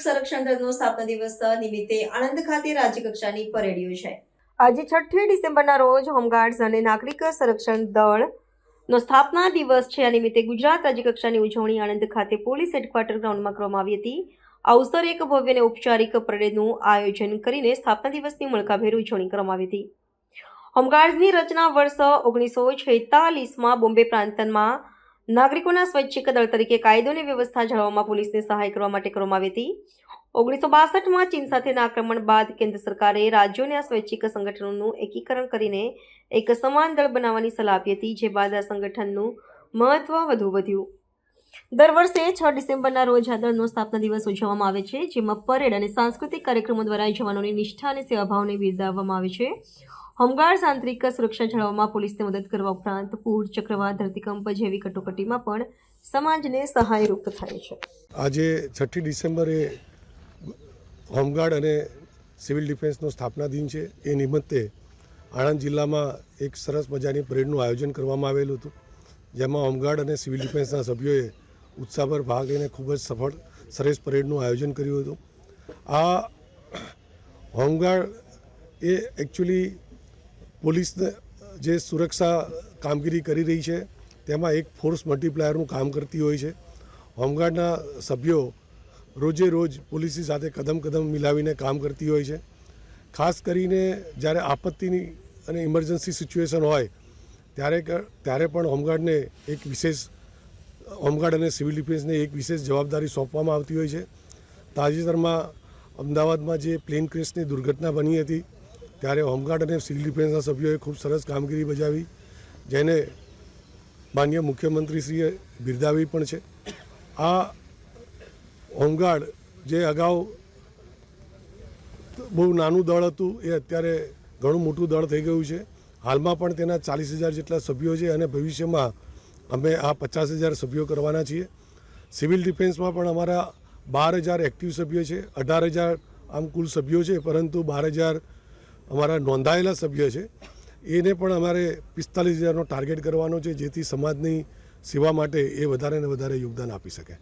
સંરક્ષણ દળનો સ્થાપના દિવસ નિમિત્તે આણંદ ખાતે રાજ્યકક્ષાની પરેડ યોજાઈ આજે છઠ્ઠી ડિસેમ્બરના રોજ હોમગાર્ડ્સ અને નાગરિક સંરક્ષણ દળનો સ્થાપના દિવસ છે. આ નિમિત્તે ગુજરાત રાજ્યકક્ષાની ઉજવણી આણંદ ખાતે પોલીસ હેડક્વાર્ટર ગ્રાઉન્ડમાં કરવામાં આવી હતી. આ અવસરે એક ભવ્ય અને ઔપચારિક પરેડનું આયોજન કરીને સ્થાપના દિવસની મળકાભેર ઉજવણી કરવામાં આવી હતી. હોમગાર્ડ્સની રચના વર્ષ ઓગણીસો છેતાલીસમાં બોમ્બે પ્રાંતમાં નાગરિકોના સ્વૈચ્છિક દળ તરીકે કાયદો અને વ્યવસ્થા જાળવવામાં પોલીસને સહાય કરવા માટે કરવામાં આવી હતી. ઓગણીસો બાસઠમાં ચીન સાથેના આક્રમણ બાદ કેન્દ્ર સરકારે રાજ્યોને આ સ્વૈચ્છિક સંગઠનોનું એકીકરણ કરીને એક સમાન દળ બનાવવાની સલાહ આપી હતી, જે બાદ આ સંગઠનનું મહત્વ વધુ વધ્યું. દર વર્ષે છ ડિસેમ્બરના રોજ આ દળનો સ્થાપના દિવસ ઉજવવામાં આવે છે, જેમાં પરેડ અને સાંસ્કૃતિક કાર્યક્રમો દ્વારા જવાનોની નિષ્ઠા અને સેવાભાવને બિરદાવવામાં આવે છે. હોમગાર્ડ્સ આંતરિક સુરક્ષા જાળવવામાં પોલીસને મદદ કરવા ઉપરાંત પૂર, ચક્રવાત, ધરતીકંપ જેવી કટોકટીમાં પણ સમાજને સહાયરૂપ થાય છે. આજે છઠ્ઠી ડિસેમ્બરે હોમગાર્ડ અને સિવિલ ડિફેન્સનો સ્થાપના દિન છે. એ નિમિત્તે આણંદ જિલ્લામાં એક સરસ મજાની પરેડનું આયોજન કરવામાં આવેલું હતું, જેમાં હોમગાર્ડ અને સિવિલ ડિફેન્સના સભ્યોએ ઉત્સાહભર ભાગ લઈને ખૂબ જ સફળ, સરસ પરેડનું આયોજન કર્યું હતું. આ હોમગાર્ડ એ એકચ્યુઅલી પોલીસને જે સુરક્ષા કામગીરી કરી રહી છે, તેમાં એક ફોર્સ મલ્ટીપ્લાયરનું કામ કરતી હોય છે. હોમગાર્ડના સભ્યો રોજે રોજ પોલીસની સાથે કદમ કદમ મિલાવીને કામ કરતી હોય છે. ખાસ કરીને જ્યારે આપત્તિની અને ઇમરજન્સી સિચ્યુએશન હોય, ત્યારે ત્યારે પણ હોમગાર્ડને એક વિશેષ, હોમગાર્ડ અને સિવિલ ડિફેન્સને એક વિશેષ જવાબદારી સોંપવામાં આવતી હોય છે. તાજેતરમાં અમદાવાદમાં જે પ્લેન ક્રેશની દુર્ઘટના બની હતી ત્યારે હોમગાર્ડ અને સિવિલ ડિફેન્સના સભ્યોએ ખૂબ સરસ કામગીરી બજાવી, જેને માન્ય મુખ્યમંત્રીશ્રીએ બિરદાવી પણ છે. આ હોમગાર્ડ જે અગાઉ બહુ નાનું દળ હતું, એ અત્યારે ઘણું મોટું દળ થઈ ગયું છે. હાલમાં પણ તેના ચાલીસ હજાર જેટલા સભ્યો છે અને ભવિષ્યમાં અમે આ પચાસ હજાર સભ્યો કરવાના છીએ. સિવિલ ડિફેન્સમાં પણ અમારા બાર હજાર એક્ટિવ સભ્યો છે, અઢાર હજાર આમ કુલ સભ્યો છે, પરંતુ બાર હજાર અમારા નોંધાયેલા સભ્ય છે. એને પણ અમારે પિસ્તાલીસ હજારનો ટાર્ગેટ કરવાનો છે, જેથી સમાજની સેવા માટે એ વધારે ને વધારે યોગદાન આપી શકે.